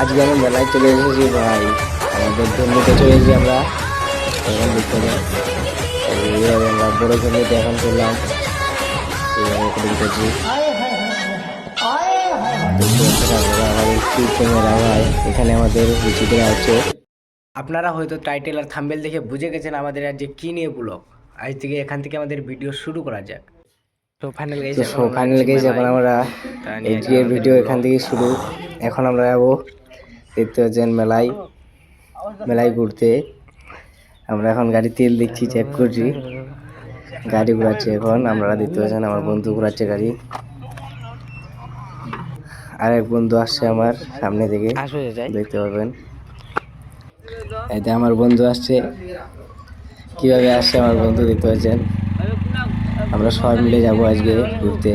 আজকে আমি মেলায় চলে এসেছি ভাই। আমাদের জন্মতে চলে এসেছি আমরা। এখন দেখতে এইভাবে আমরা বড় জন্মতে এখন করলাম এইভাবে করে দিতেছি। এখানে আমাদের রুচি দেওয়া হচ্ছে। আপনারা হয়তো টাইটেল আর থাম্বেল দেখে বুঝে গেছেন আমাদের আজ যে কি নিয়ে ব্লগ আজ থেকে এখান থেকে আমাদের ভিডিও শুরু করা যাক। তো ফাইনাল গেছে ফাইনাল গেছে এখন আমরা এই ভিডিও এখান থেকে শুরু। এখন আমরা যাব দেখতে পাচ্ছেন মেলায় মেলায় ঘুরতে। আমরা এখন গাড়ি তেল দেখছি চেক করছি। গাড়ি ঘোরাচ্ছে এখন আমরা দেখতে পাচ্ছেন আমার বন্ধু ঘোরাচ্ছে গাড়ি। আর এক বন্ধু আসছে আমার সামনে থেকে দেখতে পাবেন। এতে আমার বন্ধু আসছে। কীভাবে আসছে আমার বন্ধু দেখতে পাচ্ছেন? আমরা সবাই মিলে যাব আজকে ঘুরতে।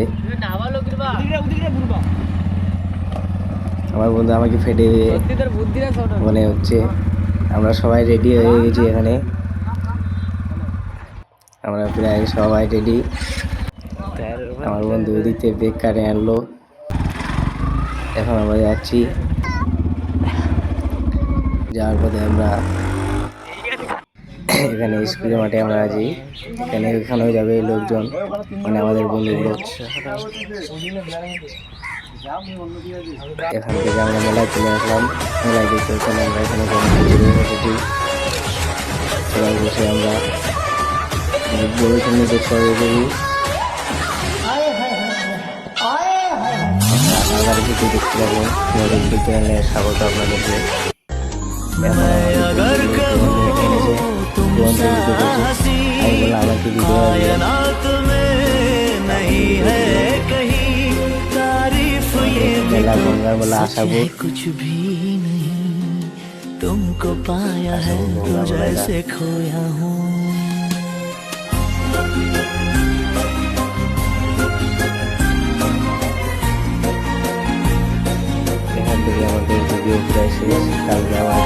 আমার বন্ধু আমাকে ফেটে দিয়ে মনে হচ্ছে। আমরা সবাই রেডি হয়ে গেছি এখানে। আমরা প্রায় সবাই রেডি আমার বন্ধু বেগ কাটে আনলো। এখন আমরা যাচ্ছি। যাওয়ার পথে আমরা এখানে স্কুলের মাঠে আমরা আছি। এখানে এখানেও যাবে লোকজন। মানে আমাদের বন্ধুগুলো। এখান থেকে আমরা মেলায় চলে আসলাম। মেলায় দেখতে ওখানে আমরা এখানে এসেছি। সবাই বসে আমরা বড় সামনে দেখতে কিছু পাবো ইউটিউব চ্যানেলে স্বাগত আপনাদেরকে। এনেছে মেলা গঙ্গার বলে আসাবো कुछ भी नहीं तुमको पाया है तो जैसे खोया हूँ এখান থেকে আমাদের ভিডিও প্রায় শেষ কালকে আবার